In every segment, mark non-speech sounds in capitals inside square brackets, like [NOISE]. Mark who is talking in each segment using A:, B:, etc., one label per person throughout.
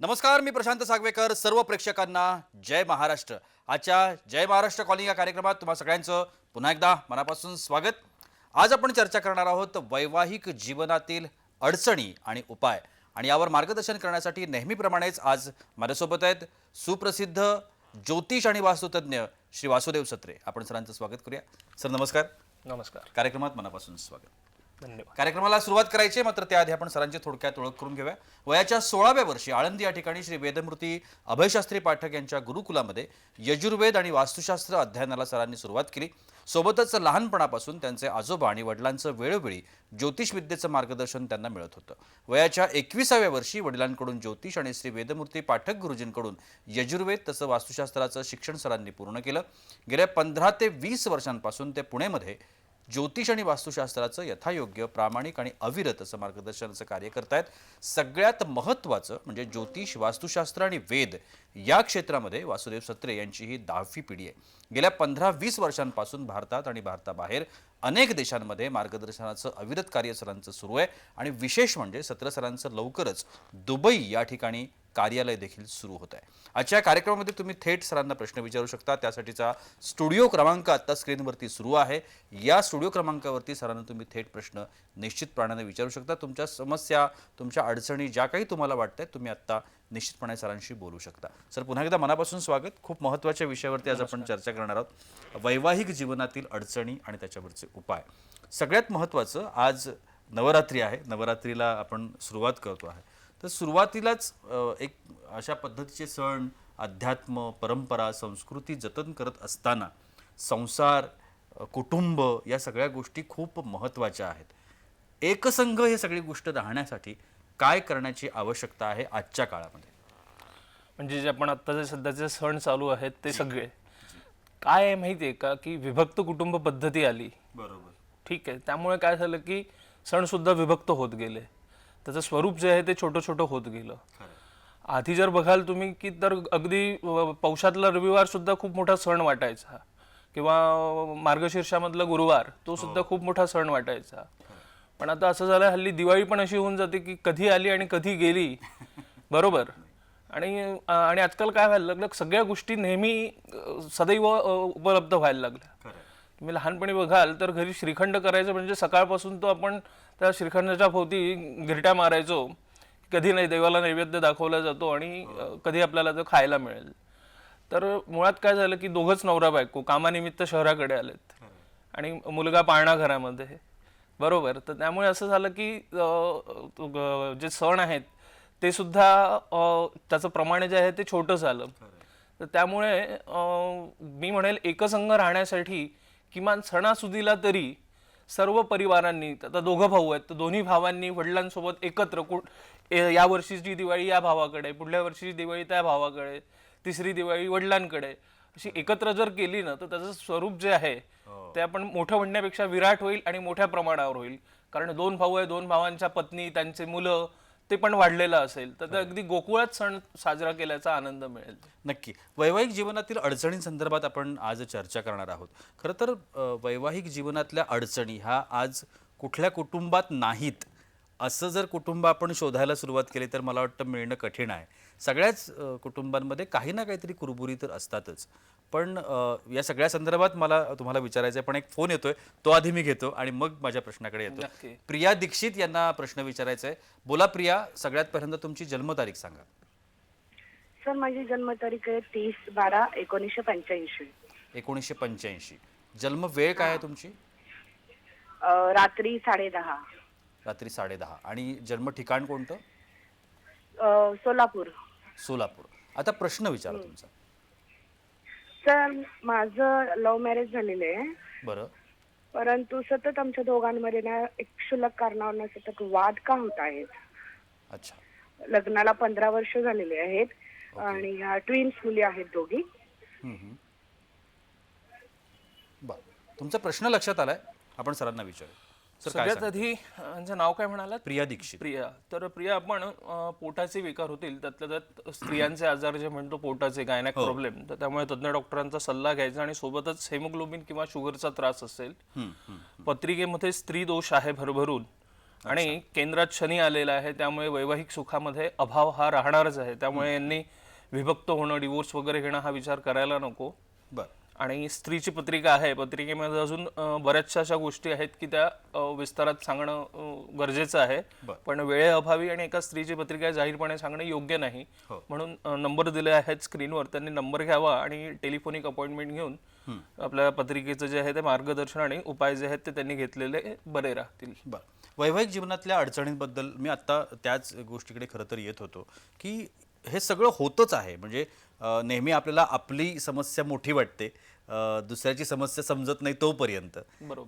A: नमस्कार मी प्रशांत सागवेकर. सर्व प्रेक्षकांना जय महाराष्ट्र. आजच्या जय महाराष्ट्र कॉलिंग या कार्यक्रमात तुम्हा सगळ्यांचं पुन्हा एकदा मनापासून स्वागत. आज आपण चर्चा करणार आहोत वैवाहिक जीवनातील अडचणी आणि उपाय. आणि यावर मार्गदर्शन करण्यासाठी नेहमीप्रमाणेच आज माझ्यासोबत आहेत सुप्रसिद्ध ज्योतिष आणि वास्तुतज्ञ श्री वासुदेव सत्रे. आपण सरांचं स्वागत करूया. सर नमस्कार.
B: नमस्कार.
A: कार्यक्रमात मनापासून स्वागत.
B: धन्यवाद.
A: कार्यक्रमाला सुरुवात करायची मात्र त्याआधी आपण सरांची थोडक्यात ओळख करून घेऊया. वयाच्या सोळाव्या वर्षी आळंदी या ठिकाणी श्री वेदमूर्ती अभयशास्त्री पाठक यांच्या गुरुकुलामध्ये यजुर्वेद आणि वास्तुशास्त्र अध्ययनाला सरांनी सुरुवात केली. सोबतच लहानपणापासून त्यांचे आजोबा आणि वडिलांचं वेळोवेळी ज्योतिषविद्येचं मार्गदर्शन त्यांना मिळत होतं. वयाच्या एकविसाव्या वर्षी वडिलांकडून ज्योतिष आणि श्री वेदमूर्ती पाठक गुरुजींकडून यजुर्वेद तसं वास्तुशास्त्राचं शिक्षण सरांनी पूर्ण केलं. गेल्या पंधरा ते वीस वर्षांपासून ते पुणेमध्ये ज्योतिष आणि वास्तुशास्त्राचं यथायोग्य प्रामाणिक आणि अविरत असं मार्गदर्शनाचं कार्य करतायत. सगळ्यात महत्त्वाचं म्हणजे ज्योतिष वास्तुशास्त्र आणि वेद या क्षेत्रामध्ये वासुदेव सत्रे यांची ही दहावी पिढी आहे. गेल्या पंधरा वीस वर्षांपासून भारतात आणि भारताबाहेर अनेक देशांमध्ये मार्गदर्शनाचं अविरत कार्य सरांचं सुरू आहे. आणि विशेष म्हणजे सत्र सरांचं लवकरच दुबई या ठिकाणी कार्यालय देखील सुरू होत आहे. आजच्या कार्यक्रमामध्ये तुम्ही थेट सरांना प्रश्न विचारू शकता. त्यासाठीचा स्टुडिओ क्रमांक आत्ता स्क्रीनवरती सुरू आहे. या स्टुडिओ क्रमांकावरती सरांना तुम्ही थेट प्रश्न निश्चितपणाने विचारू शकता. तुमच्या समस्या तुमच्या अडचणी ज्या काही तुम्हाला वाटतात तुम्ही आत्ता निश्चितपणे सरांशी बोलू शकता. सर पुन्हा एकदा मनापासून स्वागत. खूप महत्त्वाच्या विषयावरती आज आपण चर्चा करणार आहोत. वैवाहिक जीवनातील अडचणी आणि त्याच्यावरचे उपाय. सगळ्यात महत्त्वाचं आज नवरात्री आहे. नवरात्रीला आपण सुरुवात करतो आहे. तर सुरुवातीलाच एक अशा पद्धतीचे सण अध्यात्म परंपरा संस्कृती जतन करत असताना संसार कुटुंब या सगळ्या गोष्टी खूप महत्त्वाच्या आहेत. एकसंघ हे सगळी गोष्ट राहण्यासाठी काय करण्याची आवश्यकता आहे आजच्या काळामध्ये?
B: म्हणजे जे आपण आता जे सध्याचे सण चालू आहेत ते सगळे. काय आहे माहिती आहे का की विभक्त कुटुंब पद्धती आली.
A: बरोबर.
B: ठीक आहे. त्यामुळे काय झालं की सण सुद्धा विभक्त होत गेले. त्याचं स्वरूप जे आहे ते छोटं छोटं होत गेलं. आधी जर बघाल तुम्ही की तर अगदी पौषातला रविवार सुद्धा खूप मोठा सण वाटायचा. किंवा मार्गशीर्षामधला गुरुवार तो सुद्धा खूप मोठा सण वाटायचा. पण आता असं झालं हल्ली दिवाळी पण अशी होऊन जाते की कधी आली आणि कधी गेली. बरोबर? आणि आणि आजकाल काय व्हायला लागलं? सगळ्या गोष्टी नेहमी सदैव उपलब्ध व्हायला लागल्या. तुम्ही लहानपणी बघाल तर घरी श्रीखंड करायचं म्हणजे सकाळपासून तो आपण त्या श्रीखंडाच्या भोवती गिरट्या मारायचो. कधी नाही देवाला नैवेद्य दाखवला जातो आणि कधी आपल्याला तो खायला मिळेल. तर मुळात काय झालं की दोघंच नवरा बायको कामानिमित्त शहराकडे आलेत. आणि मुलगा पाळणा घरामध्ये. बरोबर. तर त्यामुळे असं झालं की ग- जे सण आहेत ते सुद्धा त्याचं प्रमाण जे आहे ते छोटं झालं. तर त्यामुळे मी म्हणेल एकसंघ राहण्यासाठी किमान सणासुदीला तरी सर्व परिवारांनी आता दोघं भाऊ आहेत तर दोन्ही भावांनी वडिलांसोबत एकत्र कु ए- या वर्षीची दिवाळी या भावाकडे पुढल्या वर्षीची दिवाळी त्या भावाकडे तिसरी दिवाळी वडिलांकडे अशी एकत्र जर केली ना तर त्याचं स्वरूप जे आहे ते आपण मोठं म्हणण्यापेक्षा विराट होईल आणि मोठ्या प्रमाणावर होईल. कारण दोन भाऊ आहे दोन भावांच्या पत्नी त्यांचे मुलं ते पण वाढलेलं असेल तर ते अगदी गोकुळात सण साजरा केल्याचा आनंद मिळेल.
A: नक्की. वैवाहिक जीवनातील अडचणींसंदर्भात आपण आज चर्चा करणार आहोत. खरं तर वैवाहिक जीवनातल्या अडचणी ह्या आज कुठल्या कुटुंबात नाहीत असं जर कुटुंब आपण शोधायला सुरुवात केली तर मला वाटतं मिळणं कठीण आहे. सगळ्याच अ, कुटुंबांमध्ये काही ना काहीतरी कुरबुरी तर असतातच. पण या सगळ्या संदर्भात मला तुम्हाला विचारायचं आहे पण एक फोन येतोय तो आधी मी घेतो आणि मग माझ्या प्रश्नाकडे येतो. प्रिया दीक्षित यांना प्रश्न विचारायचा आहे बोला प्रिया सगळ्यात पहिल्यांदा तुमची जन्मतारीख सांगा.
C: सर माझी जन्मतारीख आहे तीस बारा एकोणीसशे पंच्याऐंशी.
A: एकोणीसशे पंच्याऐंशी. जन्म वेळ काय आहे तुमची?
C: रात्री साडे दहा.
A: रात्री साडेदहा आणि जन्म ठिकाण कोणतं?
C: सोलापूर.
A: सोलापूर. आता प्रश्न विचारा तुमचा.
C: सर माझं लव्ह मॅरेज झालेलं आहे.
A: बरं.
C: परंतु सतत आमच्या दोघांमध्ये ना एक क्षुल्लक कारणावरून सतत वाद का होत आहेत?
A: अच्छा.
C: लग्नाला पंधरा वर्ष झालेले आहेत आणि ट्विन्स मुली आहेत दोघी.
A: हम्म, हम्म. बरं. तुमचा प्रश्न लक्षात आलाय? आपण सरांना विचारू
B: सगळ्यात आधी यांचं नाव काय म्हणालात?
A: प्रिया दीक्षित.
B: प्रिया. तर प्रिया आपण अं, पोटाचे विकार होतील त्यातल्या त्यात स्त्रियांचे आजार जे म्हणतो पोटाचे गायनॅक प्रॉब्लेम तर त्यामुळे तज्ञ डॉक्टरांचा सल्ला घ्यायचा आणि सोबतच हेमोग्लोबिन किंवा शुगरचा त्रास असेल पत्रिकेमध्ये स्त्री दोष आहे भरभरून. आणि केंद्रात शनी आलेला आहे त्यामुळे वैवाहिक सुखामध्ये अभाव हा राहणारच आहे. त्यामुळे यांनी विभक्त होणं डिवोर्स वगैरे घेणं हा विचार करायला नको.
A: बर.
B: आणि स्त्रीची पत्रिका आहे. पत्रिकेमध्ये अजून बऱ्याचशा अशा गोष्टी आहेत की त्या विस्तारात सांगणं गरजेचं आहे. पण वेळेअभावी आणि एका स्त्रीची पत्रिका जाहीरपणे सांगणं योग्य नाही. म्हणून अ, नंबर दिले आहेत स्क्रीनवर. त्यांनी नंबर घ्यावा आणि टेलिफोनिक अपॉइंटमेंट घेऊन आपल्या पत्रिकेचं जे आहे ते मार्गदर्शन आणि उपाय जे आहेत ते त्यांनी घेतलेले बरे राहतील.
A: बर. वैवाहिक जीवनातल्या अडचणींबद्दल मी आत्ता त्याच गोष्टीकडे खरं तर येत होतो की हे सगळं होतच आहे. म्हणजे नेहमी आपल्याला आपली समस्या मोठी वाटते. दुसऱ्याची समस्या समजत नाही तोपर्यंत.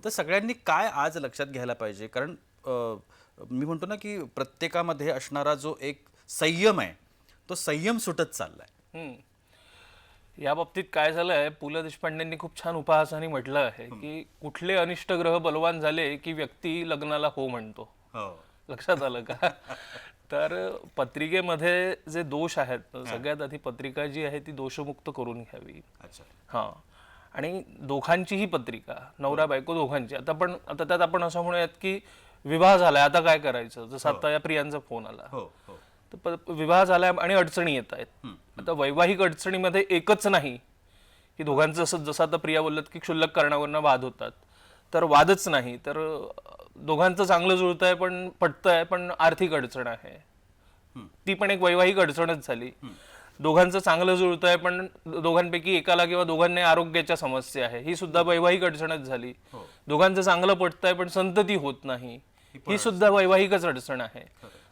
A: तर सगळ्यांनी काय आज लक्षात घ्यायला पाहिजे? कारण मी म्हणतो ना की प्रत्येकामध्ये असणारा जो एक संयम आहे तो संयम सुटत चाललाय.
B: या बाबतीत काय झालंय पु ल देशपांडेंनी खूप छान उपहासाने म्हटलं आहे की कुठले अनिष्ट ग्रह बलवान झाले की व्यक्ती लग्नाला हो म्हणतो.
A: हो.
B: लक्षात आलं का? [LAUGHS] तर पत्रिकेमध्ये जे दोष आहेत सगळ्यात आधी पत्रिका जी आहे ती दोषमुक्त करून घ्यावी.
A: अच्छा.
B: हा. आणि दोघांचीही पत्रिका नवरा बायको दोघांची. आता पण आता त्यात आपण असं म्हणूयात की विवाह झालाय आता काय करायचं? जसं आता या प्रियांचा फोन आला.
A: हो हो.
B: तर विवाह झालाय आणि अडचणी येत आहेत. आता वैवाहिक अडचणीमध्ये एकच नाही की दोघांचं असं जसं आता प्रिया बोलत की क्षुल्लक कारणावरनं वाद होतात. तर वादच नाही. तर दोघांचं चांगलं जुळतंय पण पटतंय पण आर्थिक अडचण आहे. ती पण एक वैवाहिक अडचणच झाली. दोघांचं चांगलं जुळतंय पण दोघांपैकी एकाला किंवा दोघांना आरोग्याच्या समस्या आहे. ही सुद्धा वैवाहिक अडचणच झाली. दोघांचं चांगलं पटतंय पण संतती होत नाही. ही सुद्धा वैवाहिकच अडचण आहे.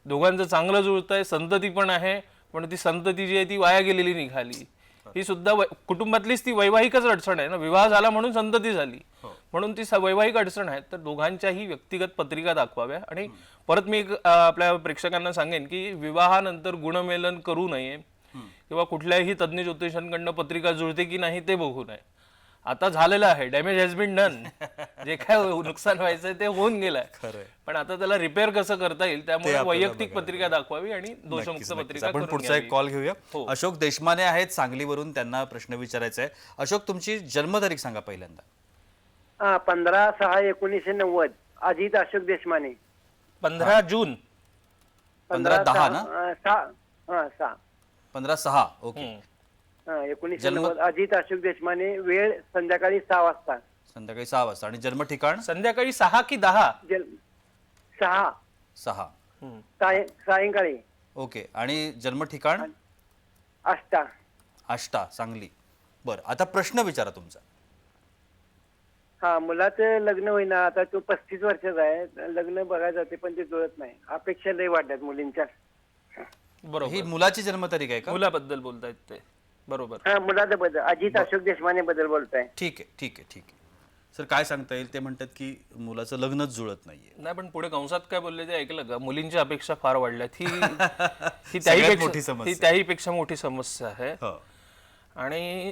B: दोघांचं चांगलं जुळतंय संतती पण आहे पण ती संतती जी आहे ती वाया गेलेली निघाली. ही सुद्धा कुटुंबातलीच ती वैवाहिकच अडचण आहे ना. विवाह झाला म्हणून संतती झाली. म्हणून ती वैवाहिक अडचण आहे. तर दोघांच्याही व्यक्तिगत पत्रिका दाखवाव्या. आणि परत मी आपल्या प्रेक्षकांना सांगेन की विवाहानंतर गुणमेलन करू नये. किंवा कुठल्याही तज्ज्ञ ज्योतिषांकडनं पत्रिका जुळते की नाही ते बघू नये. आता झालेलं आहे. डॅमेज हॅज बिन डन जे काय नुकसान व्हायचंय ते होऊन गेलंय. पण आता त्याला रिपेअर कसं करता येईल त्यामुळे वैयक्तिक पत्रिका दाखवावी आणि दोषमुक्त पत्रिका
A: आपण पुढचा. एक कॉल घेऊया.
B: हो.
A: अशोक देशमाने आहेत सांगलीवरून त्यांना प्रश्न विचारायचा आहे अशोक तुमची जन्मतारीख सांगा पहिल्यांदा.
D: हा पंधरा सहा एकोणीसशे नव्वद अजित अशोक देशमाने.
B: पंधरा जून.
A: पंधरा दहा ना?
D: सहा अं, सहा हा सहा.
A: पंधरा सहा ओके.
B: हम्म.
D: हा, एकोणीसशे
A: जन्म-
D: नव्वद अजित अशोक देशमाने वेळ संध्याकाळी सहा वाजता.
A: संध्याकाळी सहा वाजता. आणि जन्म ठिकाण?
B: संध्याकाळी सहा की दहा?
D: जल सहा.
A: सहा.
B: हम्म.
D: साय- सायंकाळी.
A: ओके. आणि जन्म ठिकाण?
D: अष्टा.
A: आष्टा सांगली. बरं आता प्रश्न विचारा तुमचा.
D: हा मुलाचं लग्न होईना आता तो पस्तीस वर्षाचा आहे. लग्न बघायला जाते पण ते जुळत नाही. अपेक्षा लय वाढल्यात मुलींच्या.
B: बरोबर.
A: ही मुलाची जन्मतारीख आहे का?
B: मुलाबद्दल बोलतायत ते. बरोबर.
D: हा मुलाचं बद्दल अजित अशोक देशमाने बद्दल बोलताय.
A: ठीक आहे ठीक आहे ठीक आहे. सर काय सांगता येईल? ते म्हणतात की मुलाचं लग्नच जुळत नाहीये.
B: नाही पण पुढे कंसात काय बोलले ते ऐकलं का? मुलींच्या अपेक्षा फार वाढल्यात. ही [LAUGHS] ही
A: मोठी
B: त्याहीपेक्षा
A: समस्या.
B: ही त्याहीपेक्षा मोठी समस्या आहे.
A: हो.
B: आणि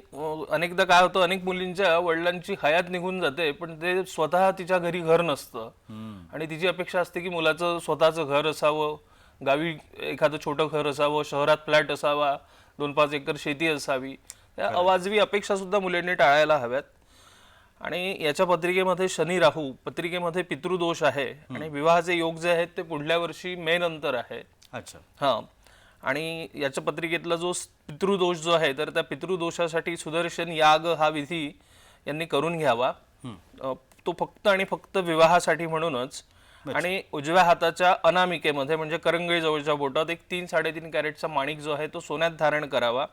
B: अनेकदा काय होतं अनेक मुलींच्या वडिलांची हयात निघून जाते पण ते स्वतः तिच्या घरी घर नसतं. आणि तिची अपेक्षा असते की मुलाचं स्वतःचं घर असावं गावी एखादं छोटं घर असावं शहरात फ्लॅट असावा दोन पाच एकर शेती असावी. त्या अवाजवी अपेक्षा सुद्धा मुलींनी टाळायला हव्यात. आणि याच्या पत्रिकेमध्ये शनी राहू पत्रिकेमध्ये पितृदोष आहे. आणि विवाहाचे योग जे आहेत ते पुढल्या वर्षी मे नंतर आहे.
A: अच्छा.
B: हा. आणि याच्या पत्रिकेतला जो पितृदोष जो आहे तर त्या पितृदोषासाठी सुदर्शन याग हा विधी यांनी करून घ्यावा. तो फक्त आणि फक्त विवाहासाठी म्हणूनच. आणि उजव्या हाताच्या अनामिकेमध्ये म्हणजे करंगळी जवळच्या बोटात एक तीन साडेतीन कॅरेटचा माणिक जो आहे तो सोन्यात धारण करावा.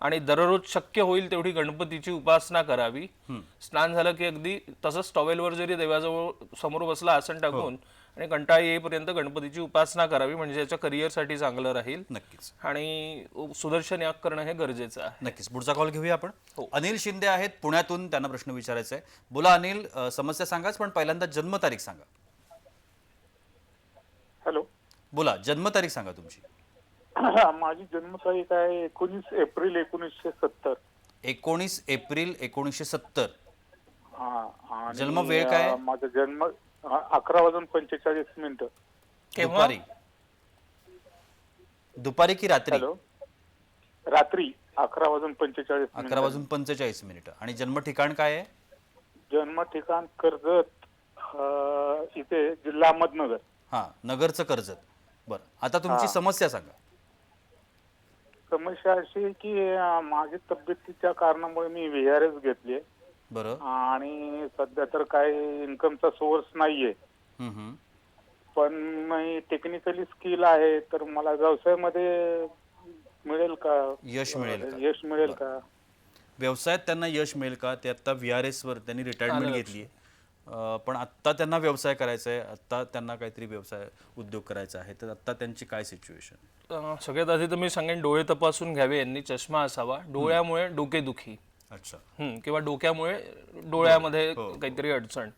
B: आणि दररोज शक्य होईल तेवढी गणपतीची उपासना करावी. स्नान झालं की अगदी तसंच टॉवेलवर जरी देवाजवळ समोर बसला आसन टाकून आणि कंटाळा येईपर्यंत गणपतीची उपासना करावी म्हणजे याच्या करिअरसाठी चांगलं राहील.
A: नक्कीच.
B: आणि सुदर्शन याग करणं हे गरजेचं आहे.
A: नक्कीच. पुढचा कॉल घेऊया आपण.
B: हो.
A: अनिल शिंदे आहेत पुण्यातून त्यांना प्रश्न विचारायचा आहे. बोला अनिल समस्या सांगाच पण पहिल्यांदा जन्मतारीख सांगा.
E: हॅलो.
A: बोला जन्मतारीख सांगा तुमची. [CLEARS THROAT]
E: माझी जन्मतारीख आहे एकोणीस एप्रिल एकोणीसशे सत्तर.
A: एकोणीस एप्रिल एकोणीसशे सत्तर.
E: हा
A: जन्म वेळ काय?
E: माझा जन्म अकरा वाजून पंचेचाळीस मिनिटं.
B: केव्हा?
A: दुपारी दुपारी की रात्री?
E: हॅलो. रात्री अकरा वाजून पंचेचाळीस
A: अकरा
E: मिनिटं
A: वाजून पंचेचाळीस मिनिटं. आणि जन्म ठिकाण काय आहे?
E: जन्म ठिकाण कर्जत अ, इथे जिल्हा अहमदनगर.
A: हा नगरचं कर्जत. बरं. आता तुमची समस्या सांगा.
E: समस्या अशी आहे की अ, माझी तब्येतीच्या कारणामुळे मी व्ही आर एस घेतली
A: बरं
E: आणि सध्या तर काही इन्कमचा सोर्स नाहीये.
A: हम्म.
E: पण मी टेक्निकली स्किल आहे तर मला व्यवसायामध्ये मिळेल का?
A: यश मिळेल का?
E: यश मिळेल का?
A: व्यवसायात त्यांना यश मिळेल का? ते आता व्ही आर एसवर त्यांनी रिटायरमेंट घेतली पण आत्ता त्यांना व्यवसाय करायचा आहे. आत्ता त्यांना काहीतरी व्यवसाय उद्योग करायचा आहे. तर आत्ता त्यांची काय सिच्युएशन
B: अं, सगळ्यात आधी तर मी सांगेन डोळे तपासून घ्यावे. यांनी चष्मा असावा. डोळ्यामुळे डोकेदुखी.
A: अच्छा.
B: हम्म, किंवा डोक्यामुळे डोळ्यामध्ये काहीतरी अडचण.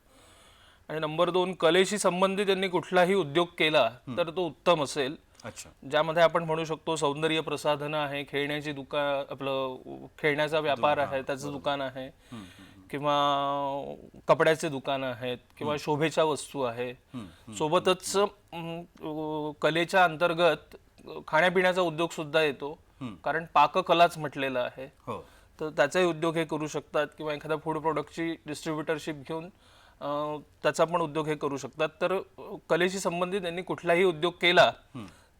B: आणि नंबर दोन कलेशी संबंधित त्यांनी कुठलाही उद्योग केला तर तो उत्तम असेल.
A: अच्छा.
B: ज्यामध्ये आपण म्हणू शकतो सौंदर्य प्रसाधनं आहे खेळण्याची दुकान आपलं खेळण्याचा व्यापार आहे त्याचं दुकान आहे. किंवा कपड्याचे दुकान आहेत किंवा शोभेच्या वस्तू आहे. सोबतच अं, अं, कलेच्या अंतर्गत खाण्यापिण्याचा उद्योग सुद्धा येतो. कारण पाककलाच म्हटलेलं आहे.
A: हो.
B: तर त्याचाही उद्योग हे करू शकतात किंवा एखाद्या फूड प्रोडक्टची डिस्ट्रीब्युटरशिप घेऊन त्याचा पण उद्योग हे करू शकतात. तर कलेशी संबंधित यांनी कुठलाही उद्योग केला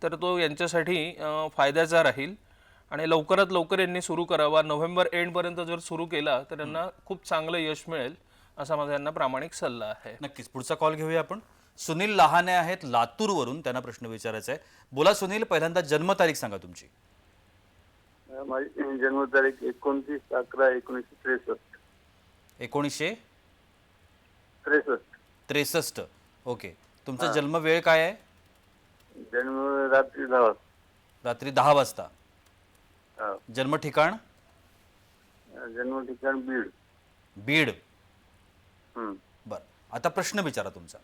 B: तर तो यांच्यासाठी फायद्याचा राहील. आणि लवकरात लवकर यांनी सुरू करावा. नोव्हेंबर एंडपर्यंत जर सुरू केला तर यांना खूप चांगलं यश मिळेल असा माझा यांना प्रामाणिक सल्ला आहे.
A: नक्कीच. पुढचा कॉल घेऊया आपण. सुनील लहाने आहेत लातूरवरून त्यांना प्रश्न विचारायचा आहे. बोला सुनील पहिल्यांदा जन्मतारीख सांगा तुमची.
F: माझी जन्मतारीख एकोणतीस अकरा एकोणीसशे त्रेसष्ट.
A: एकोणीसशे?
F: त्रेसष्ट.
A: त्रेसष्ट. ओके. तुमचा जन्म वेळ काय आहे?
F: जन्म रात्री दहा वाजता.
A: रात्री दहा वाजता.
F: हा.
A: जन्म ठिकाण?
F: जन्म ठिकाण बीड.
A: बीड.
F: हम्म.
A: बर. आता प्रश्न विचारा तुमचा.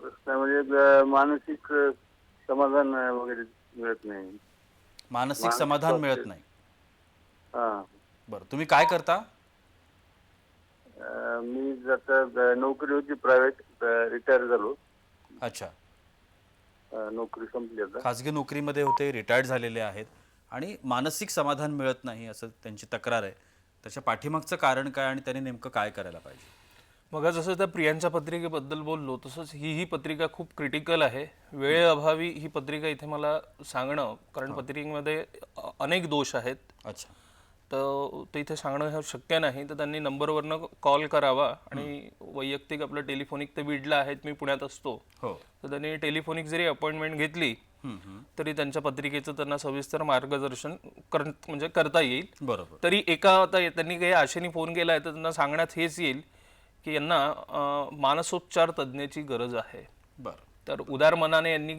F: प्रश्नामध्ये ग- मानसिक अ, समाधान अ, वगैरे मिळत नाही.
A: मानसिक
F: मानसिक
A: समाधान
F: स्वास्थ्य.
A: मिळत नाही.
F: हा.
A: बरं तुम्ही काय करता?
F: अ, मी आता अ, नोकरी होती प्रायव्हेट रिटायर झालो.
A: अच्छा.
F: अ, नोकरी संपली आता.
A: खाजगी नोकरीमध्ये होते रिटायर्ड झालेले आहेत. आणि मानसिक समाधान मिळत नाही असं त्यांची तक्रार आहे. त्याच्या पाठीमागचं कारण काय आणि त्यांनी नेमकं काय करायला पाहिजे?
B: मग जसं त्या प्रियांच्या पत्रिकेबद्दल बोललो तसंच ही ही पत्रिका खूप क्रिटिकल आहे. वेळेअभावी ही पत्रिका इथे मला सांगणं कारण पत्रिकेमध्ये अनेक दोष आहेत.
A: अच्छा.
B: तर ते इथे सांगणं हे शक्य नाही तर त्यांनी नंबरवरनं कॉल करावा आणि वैयक्तिक आपलं टेलिफोनिक ते बीडला आहेत मी पुण्यात असतो.
A: हो.
B: तर त्यांनी टेलिफोनिक जरी अपॉइंटमेंट घेतली. तरी त्यांच्या पत्रिकेचं त्यांना सविस्तर मार्गदर्शन कर म्हणजे करता येईल.
A: बरोबर.
B: तरी एका आता त्यांनी काही आशेने फोन केला आहे तर त्यांना सांगण्यात हेच येईल की यांना मानसोपचार तज्ज्ञाची गरज आहे.
A: बरं.
B: तर उदार मनाने यांनी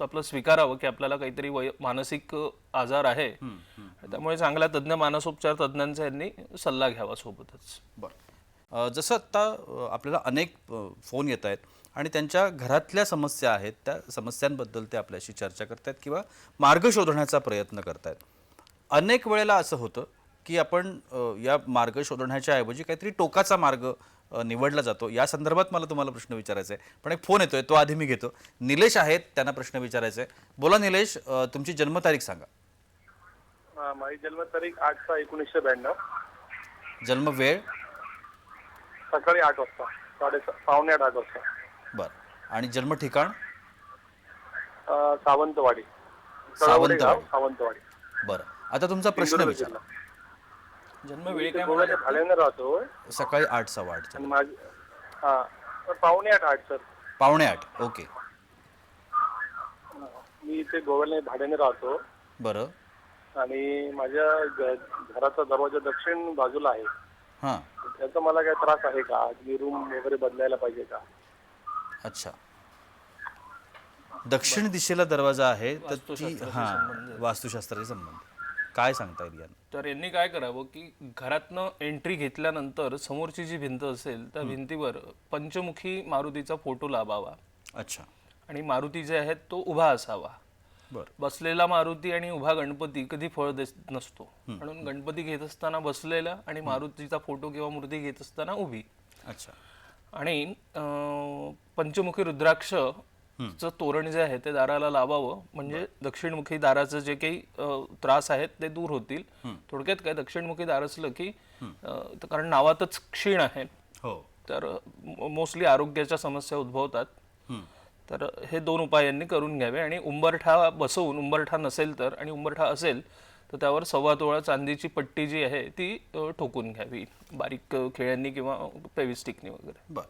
B: आपलं स्वीकारावं की आपल्याला काहीतरी वय मानसिक आजार आहे. त्यामुळे चांगल्या तज्ज्ञ मानसोपचार तज्ज्ञांचा यांनी सल्ला घ्यावा सोबतच.
A: बरं. जसं आत्ता आपल्याला अनेक फोन येत आहेत आणि त्यांच्या घरातल्या समस्या आहेत त्या समस्यांबद्दल ते आपल्याशी चर्चा करतायत किंवा मार्ग शोधण्याचा प्रयत्न करतायत अनेक वेळेला असं होतं की आपण या मार्ग शोधण्याच्या ऐवजी काहीतरी टोकाचा मार्ग निवडला जातो. या संदर्भात मला तुम्हाला प्रश्न विचारायचा आहे. पण एक फोन येतोय तो आधी मी घेतो. निलेश आहेत त्यांना प्रश्न विचारायचा आहे. बोला निलेश तुमची जन्मतारीख सांगा.
G: माझी जन्मतारीख आठ सहा एकोणीसशे ब्याण्णव.
A: जन्म वेळ?
G: सकाळी आठ वाजता. साडे पावणे आठ आठ वाजता.
A: बरं. आणि जन्म ठिकाण?
G: सावंतवाडी.
A: सावंतवाडी.
G: सावंतवाडी.
A: बरं. आता तुमचा प्रश्न
G: सिंधुदुर्ग
A: विचारा.
G: जिल्हा.
B: जन्म वेळ
G: मी गोव्याच्या भाड्यानं राहतो.
A: सकाळी आठ सव्वा आठच्या
G: आणि माझी हा. तर पावणे आठ आठ सर.
A: पावणे आठ. ओके.
G: मी इथे गोव्याला भाड्याने राहतो.
A: बरं.
G: आणि माझ्या घ- घराचा दरवाजा दक्षिण बाजूला आहे.
A: हां.
G: त्याचा मला काय त्रास आहे का? मी रूम वगैरे बदलायला पाहिजे का?
A: अच्छा. दक्षिण दिशेला दरवाजा आहे तर ती हां.
B: संबंधित.
A: वास्तुशास्त्राशी संबंध काय सांगता येईल यानं?
B: तर यांनी काय करावं की घरातनं एंट्री घेतल्यानंतर समोरची जी भिंत असेल त्या भिंतीवर पंचमुखी मारुतीचा फोटो लावावा.
A: अच्छा.
B: आणि मारुती जे आहेत तो उभा असावा.
A: बरं.
B: बसलेला मारुती आणि उभा गणपती कधी फळ देत नसतो. म्हणून गणपती घेत असताना बसलेला आणि मारुतीचा फोटो किंवा मूर्ती घेत असताना उभी.
A: अच्छा.
B: आणि अं, पंचमुखी रुद्राक्ष चं तोरण जे आहे ते दाराला लावावं. म्हणजे दक्षिणमुखी दाराचं जे काही त्रास आहेत ते दूर होतील. थोडक्यात काय दक्षिणमुखी दार असलं की कारण नावातच क्षीण आहे.
A: हो.
B: तर मोस्टली आरोग्याच्या समस्या उद्भवतात. तर हे दोन उपाय यांनी करून घ्यावे आणि उंबरठा बसवून उंबरठा नसेल तर आणि उंबरठा असेल तर त्यावर सव्वा तोळा चांदीची पट्टी जी आहे ती ठोकून घ्यावी. बारीक खेळ्यांनी किंवा पेविस्टिकनी वगैरे.
A: बर.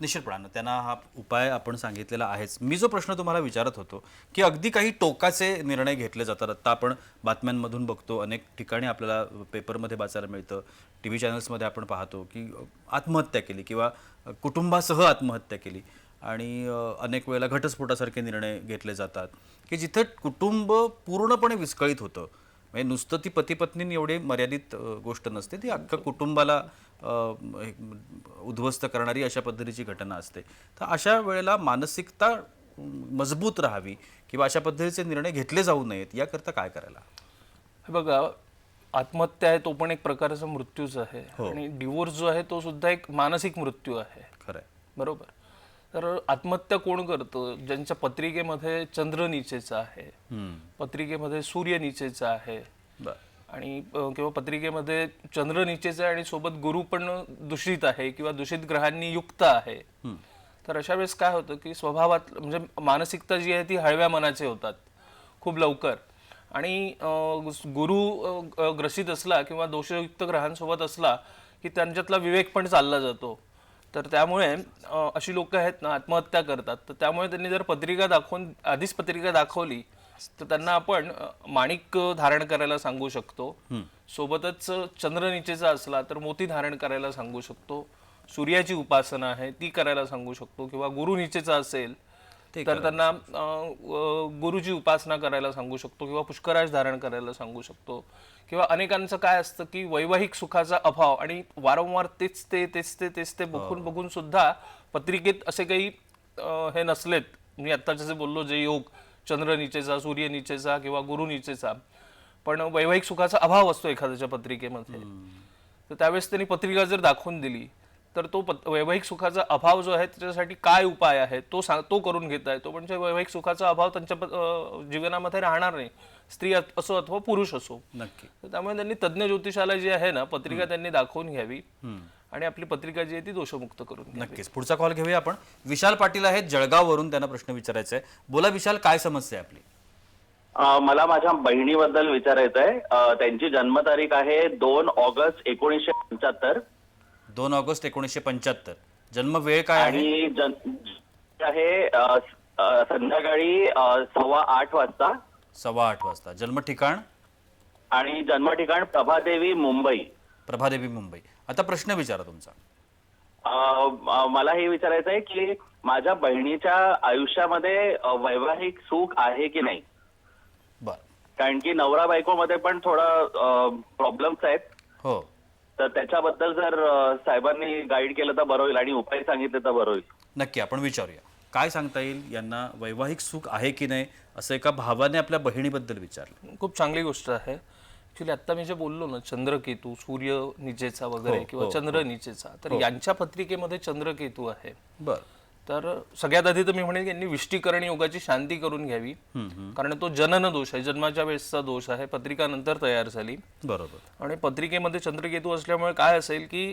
A: निश्चितपणानं त्यांना हा उपाय आपण सांगितलेला आहेच. मी जो प्रश्न तुम्हाला विचारत होतो की अगदी काही टोकाचे निर्णय घेतले जातात. आता आपण बातम्यांमधून बघतो अनेक ठिकाणी आपल्याला पेपरमध्ये वाचायला मिळतं. टी व्ही चॅनल्समध्ये आपण पाहतो की आत्महत्या केली किंवा कुटुंबासह आत्महत्या केली. आणि अनेक वेळेला घटस्फोटासारखे निर्णय घेतले जातात की जिथं कुटुंब पूर्णपणे विस्कळीत होतं. म्हणजे नुसतं ती पती पत्नी एवढी मर्यादित गोष्ट नसते. ती अख्खा कुटुंबाला उद्ध्वस्त करणारी अशा पद्धतीची घटना असते. तर अशा वेळेला मानसिकता मजबूत राहावी किंवा अशा पद्धतीचे निर्णय घेतले जाऊ नयेत याकरता काय करायला
B: हे बघा आत्महत्या आहे तो पण एक प्रकारचा मृत्यूच आहे. आणि डिवोर्स जो आहे तो सुद्धा एक मानसिक मृत्यू आहे.
A: खरं आहे
B: बरोबर? तर आत्महत्या कोण करतं? ज्यांच्या पत्रिकेमध्ये चंद्र निचेचा आहे पत्रिकेमध्ये सूर्य निचेचा आहे आणि किंवा पत्रिकेमध्ये चंद्र निचेचा आहे आणि सोबत गुरु पण दूषित आहे किंवा दूषित ग्रहांनी युक्त आहे. तर अशा वेळेस काय होतं की स्वभावात म्हणजे मानसिकता जी आहे ती हळव्या मनाचे होतात खूप लवकर. आणि गुरु ग्रसित असला किंवा दोषयुक्त ग्रहांसोबत असला की त्यांच्यातला विवेक पण चालला जातो. तर त्यामुळे अशी लोक आहेत ना आत्महत्या करतात. तर त्यामुळे त्यांनी जर पत्रिका दाखवून आधीच पत्रिका दाखवली तर त्यांना आपण माणिक धारण करायला सांगू शकतो. सोबतच चंद्र निचेचा असला तर मोती धारण करायला सांगू शकतो. सूर्याची उपासना आहे ती करायला सांगू शकतो. किंवा गुरु निचेचा असेल तर त्यांना गुरुची उपासना करायला सांगू शकतो किंवा पुष्कराज धारण करायला सांगू शकतो. किंवा अनेकांचं काय असतं की वैवाहिक सुखाचा अभाव आणि वारंवार तेच ते तेच ते तेच ते बघून बघून सुद्धा पत्रिकेत असे काही हे नसलेत. मी आत्ता जसे बोललो जे योग चंद्र निचेचा सूर्य निचेचा किंवा गुरु निचेचा. पण वैवाहिक सुखाचा अभाव असतो एखाद्याच्या पत्रिकेमध्ये. तर त्यावेळेस त्यांनी पत्रिका जर दाखवून दिली तर तो वैवाहिक सुखाचा अभाव जो आहे त्याच्यासाठी काय उपाय आहे तो सांग तो करून घेता येतो म्हणजे वैवाहिक सुखाचा अभाव त्यांच्या जीवनामध्ये राहणार नाही. स्त्री असो अथवा पुरुष असो.
A: नक्की.
B: त्यामुळे त्यांनी तज्ज्ञ ज्योतिषाला जी आहे ना पत्रिका त्यांनी दाखवून घ्यावी. आणि आपली पत्रिका जी आहे ती दोषमुक्त करून घ्यावी.
A: नक्कीच. पुढचा कॉल घेऊया आपण. विशाल पाटील आहेत जळगाववरून त्यांना प्रश्न विचारायचा आहे. बोला विशाल काय समस्या आहे आपली?
H: मला माझ्या बहिणीबद्दल विचारायचं आहे. त्यांची जन्मतारीख आहे दोन ऑगस्ट एकोणीसशे पंच्याहत्तर.
A: दोन ऑगस्ट एकोणीसशे पंच्याहत्तर. जन्म वेळ काय आहे?
H: आणि जन आहे अ, स- अ, संध्याकाळी अ, सव्वा आठ वाजता.
A: सव्वा आठ वाजता. जन्म ठिकाण?
H: आणि जन्म ठिकाण प्रभादेवी मुंबई.
A: प्रभादेवी मुंबई. आता प्रश्न विचारा तुमचा.
H: अ, मला हे विचारायचं आहे की माझ्या बहिणीच्या आयुष्यामध्ये अ, वैवाहिक सुख आहे की नाही?
A: बर.
H: कारण की नवरा बायकोमध्ये पण थोडं प्रॉब्लेम्स आहेत
A: हो
H: तर त्याच्याबद्दल जर अ, साहेबांनी गाईड केलं तर बरं होईल आणि उपाय सांगितले तर बरं होईल.
A: नक्की आपण विचारूया. काय सांगता येईल? यांना वैवाहिक सुख आहे की नाही? असं एका भावाने आपल्या बहिणीबद्दल विचारलं.
B: खूप चांगली गोष्ट आहे. ऍक्च्युली आता मी जे बोललो ना चंद्रकेतू सूर्य निचेचा वगैरे
A: हो,
B: किंवा
A: हो,
B: चंद्र निचेचा तर यांच्या पत्रिकेमध्ये चंद्रकेतू आहे.
A: बर.
B: तर सगळ्यात आधी तर मी म्हणेन की यांनी विष्टीकरण योगाची शांती करून घ्यावी. कारण तो जनन दोष आहे जन्माच्या वेळेसचा दोष आहे पत्रिका नंतर तयार झाली.
A: बरोबर.
B: आणि पत्रिकेमध्ये चंद्रकेतू असल्यामुळे काय असेल की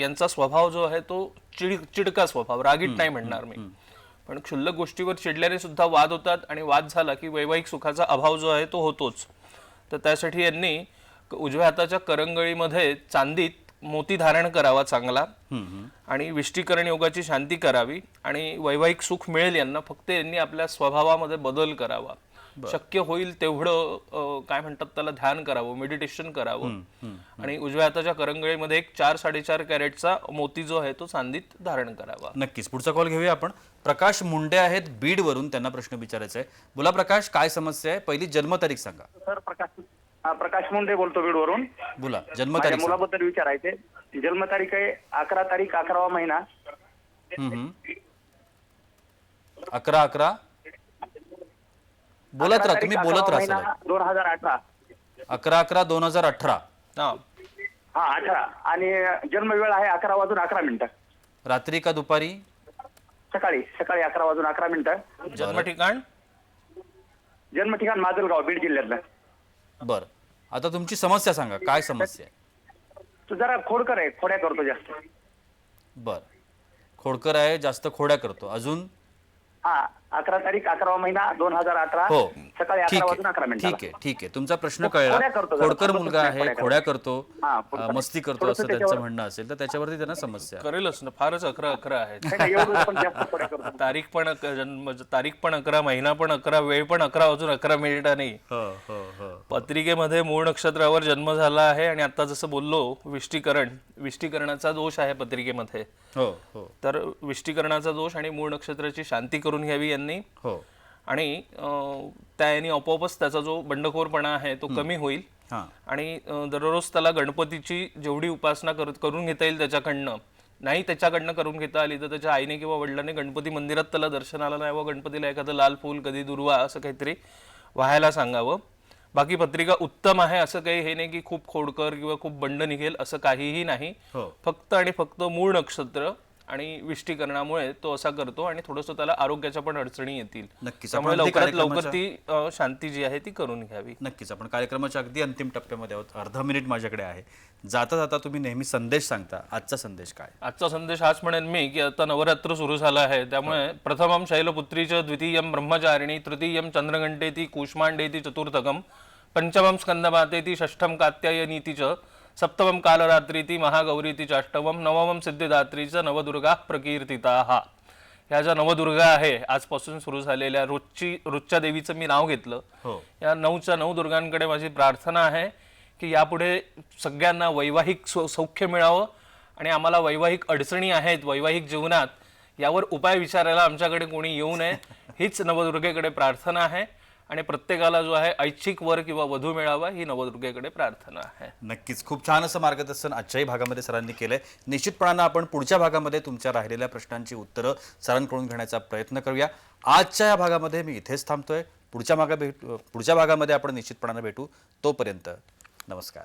B: यांचा स्वभाव जो आहे तो चिड चिडका स्वभाव रागीट नाही म्हणणार मी. पण क्षुल्लक गोष्टीवर चिडल्याने सुद्धा वाद होतात आणि वाद झाला की वैवाहिक सुखाचा अभाव जो आहे तो होतोच. तर त्यासाठी यांनी उजव्या हाताच्या करंगळीमध्ये चांदीत मोती धारण करावा चांगला आणि विष्टीकरण योगाची शांती करावी आणि वैवाहिक सुख मिळेल यांना फक्त यांनी आपल्या स्वभावामध्ये बदल करावा. शक्य होईल तेवढं काय म्हणतात त्याला ध्यान करावं मेडिटेशन करावं. आणि उजव्या हाताच्या करंगळीमध्ये एक चार साडेचार कॅरेटचा मोती जो आहे तो चांदीत धारण करावा.
A: नक्कीच. पुढचा कॉल घेऊया आपण. प्रकाश मुंडे आहेत बीडवरून त्यांना प्रश्न विचारायचा आहे. बोला प्रकाश काय समस्या आहे? पहिली जन्मतारीख सांगा.
I: सर प्रकाश हा, प्रकाश मुंडे बोलतो बीडवरून.
A: बोला
I: माझ्या
A: जन्मतारीख सांगा.
I: मुलाबद्दल विचारायचे. जन्मतारीख आहे अकरा तारीख अकरावा महिना.
A: हम्म, हम्म. अकरा अकरा. बोलत राहा तुम्ही बोलत राहा सगळं.
I: दोन हजार अठरा.
A: अकरा अकरा दोन हजार अठरा.
B: हा.
I: हा अठरा. आणि जन्म वेळ आहे अकरा वाजून अकरा मिनिटं.
A: रात्री का दुपारी?
I: सकाळी सकाळी अकरा वाजून अकरा मिनिटं.
B: जन्म ठिकाण
I: जन्म ठिकाण माजलगाव बीड जिल्ह्यातलं.
A: बरं. आता तुमची समस्या सांगा काय समस्या आहे?
I: तू जरा खोडकर आहे खोड्या करतो जास्त.
A: बरं. खोडकर आहे जास्त खोड्या करतो. अजून?
I: हा अकरा तारीख अकरावा महिना दोन हजार अठरा.
A: हो.
I: सकाळी
A: ठीक
I: अकरा वाजून अकरा
A: आहे ठीक आहे ठीक आहे. तुमचा प्रश्न
I: हो,
A: कळला.
I: खोड्या करतो जरा.
A: खोडकर मुलगा आहे
I: खोड्या
A: खोड्या करतो.
I: हा,
A: अं, मस्ती करतो
I: थोडंसं
A: असं त्यांचं
I: त्याच्यावर-
A: म्हणणं असेल तर त्याच्यावरती त्यांना समस्या. आहे.
B: करेलच ना फारच अकरा अकरा आहेत.
I: नाही, नाही, एवढं पण जास्त खोड्या करतो.
B: तारीख पण अक- जन्म तारीख पण अकरा महिना पण अकरा वेळ पण अकरा वाजून अकरा मिनिटांनी.
A: हो हो हो.
B: पत्रिकेमध्ये मूळ नक्षत्रावर जन्म झाला आहे आणि आता जसं बोललो विष्टीकरण विष्टीकरणाचा दोष आहे पत्रिकेमध्ये.
A: हो हो.
B: तर विष्टीकरणाचा दोष आणि मूळ नक्षत्राची शांती करून घ्यावी यांनी.
A: हो.
B: आणि त्या यांनी आपोआपच त्याचा जो बंडखोरपणा आहे तो कमी होईल. आणि दररोज त्याला गणपतीची जेवढी उपासना कर करून घेता येईल त्याच्याकडनं. नाही त्याच्याकडनं करून घेता आली तर त्याच्या आईने किंवा वडिलांनी गणपती मंदिरात त्याला दर्शनाला नाही व गणपतीला एखादं लाल फूल कधी दुर्वा असं काहीतरी व्हायला सांगावं. बाकी पत्रिका उत्तम आहे असं काही हे नाही की खूप खोडकर किंवा खूप बंड निघेल असं काहीही नाही.
A: हो.
B: फक्त आणि फक्त मूळ नक्षत्र आणि विष्टीकरणामुळे तो असा करतो आणि थोडंसं त्याला आरोग्याच्या पण अडचणी येतील.
A: नक्कीच.
B: त्यामुळे
A: आपण अगदी
B: लवकरात लवकर ती अं, शांती जी आहे ती करून घ्यावी.
A: नक्कीच. आपण कार्यक्रमाच्या अगदी अंतिम टप्प्यामध्ये आहोत. अर्धा मिनिट माझ्याकडे आहे. जाता जाता तुम्ही नेहमी संदेश सांगता. आजचा संदेश काय?
B: आजचा संदेश हाच म्हणेन मी की आता नवरात्र सुरू झालं आहे. त्यामुळे प्रथमम शैलपुत्रीच द्वितीयम ब्रह्मचारिणी तृतीयम चंद्रघंटेती कूष्मांडेती चतुर्थकम पंचमम स्कंदमातेती षष्ठम कात्यायनीती च सप्तमम कालरात्रीती महागौरीती च अष्टमम नवमम सिद्धिदात्रीच नवदुर्गा प्रकीर्तिता. ह्या ज्या नवदुर्गा आहे आजपासून सुरू झालेल्या रोजची रोजच्या देवीचं मी नाव घेतलं.
A: हो.
B: या नऊच्या नऊ दुर्गांकडे माझी प्रार्थना आहे की यापुढे सगळ्यांना वैवाहिक सौ सौख्य मिळावं आणि आम्हाला वैवाहिक अडचणी आहेत वैवाहिक जीवनात यावर उपाय विचारायला आमच्याकडे कोणी येऊ नये हीच नवदुर्गेकडे प्रार्थना आहे. आणि प्रत्येकाला जो आहे ऐच्छिक वर किंवा वधू मिळावा ही नवदुर्गेकडे प्रार्थना आहे.
A: नक्कीच. खूप छान असं मार्गदर्शन आजच्याही भागामध्ये सरांनी केलंय. निश्चितपणानं आपण पुढच्या भागामध्ये तुमच्या राहिलेल्या प्रश्नांची उत्तरं सरांकडून घेण्याचा प्रयत्न करूया. आजच्या या भागामध्ये मी इथेच थांबतोय. पुढच्या भागा भेट पुढच्या भागामध्ये आपण निश्चितपणानं भेटू. तोपर्यंत नमस्कार.